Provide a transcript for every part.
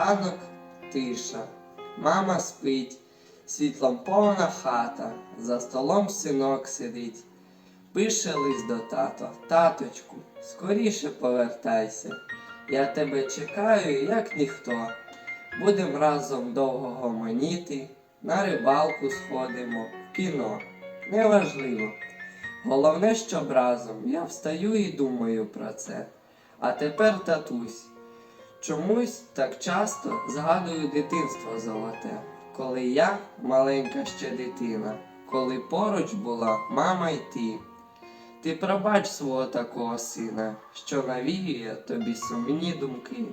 Ранок тиша, мама спить, світлом повна хата, за столом синок сидить. Пише лист до тата, таточку, скоріше повертайся. Я тебе чекаю, як ніхто. Будем разом довго гомоніти, на рибалку сходимо, в кіно. Неважливо. Головне, щоб разом я встаю і думаю про це. А тепер татусь. Чомусь так часто згадую дитинство золоте, коли я маленька ще дитина, коли поруч була мама й ти. Ти пробач свого такого сина, що навіює тобі сумні думки.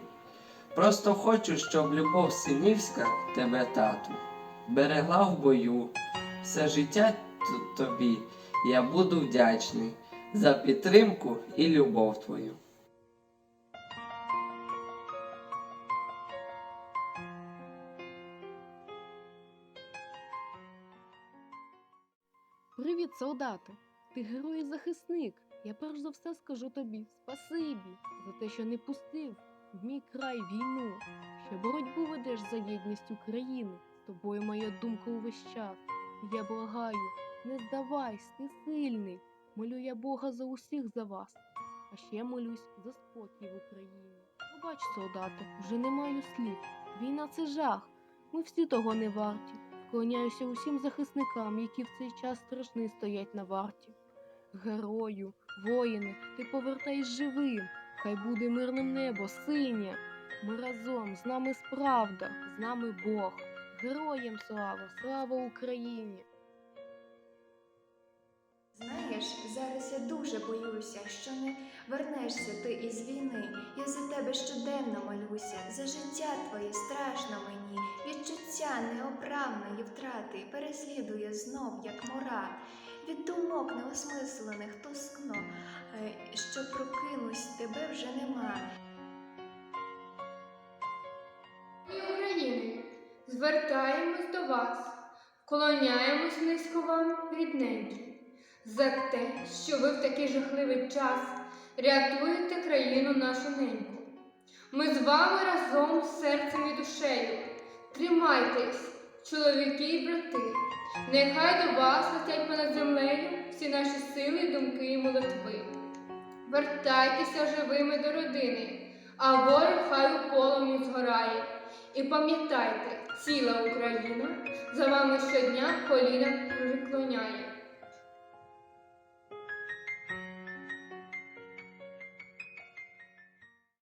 Просто хочу, щоб любов синівська тебе, тату, берегла в бою. Все життя тобі я буду вдячний за підтримку і любов твою. Привіт, солдати! Ти герой і захисник. Я перш за все скажу тобі спасибі за те, що не пустив в мій край війну, що боротьбу ведеш за єдність України. З тобою моя думка увесь час. Я благаю, не здавайся, ти сильний. Молю я Бога за усіх за вас, а ще молюсь за спокій в Україні. Побач, солдати, вже не маю слів. Війна це жах. Ми всі того не варті. Вклоняюся усім захисникам, які в цей час страшний стоять на варті. Герою, воїни, ти повертайся живим, хай буде мирним небо, синє. Ми разом, з нами справда, з нами Бог. Героям слава, слава Україні! Знаєш, зараз я дуже боюся, що не вернешся ти із війни. Я за тебе щоденно молюся, за життя твоє страшно мені. Відчуття неоправної втрати переслідує знов, як мора. Від думок неосмислених тускно, е, що прокинусь, тебе вже нема. України, звертаємось до вас, вклоняємось низько вам, рідненькі, за те, що ви в такий жахливий час рятуєте країну нашу неньку. Ми з вами разом серцем і душею. Тримайтесь, чоловіки і брати. Нехай до вас летять понад землею всі наші сили, думки і молитви. Вертайтеся живими до родини, а ворог хай у полум'ю згорає. І пам'ятайте, ціла Україна за вами щодня коліна приклоняє.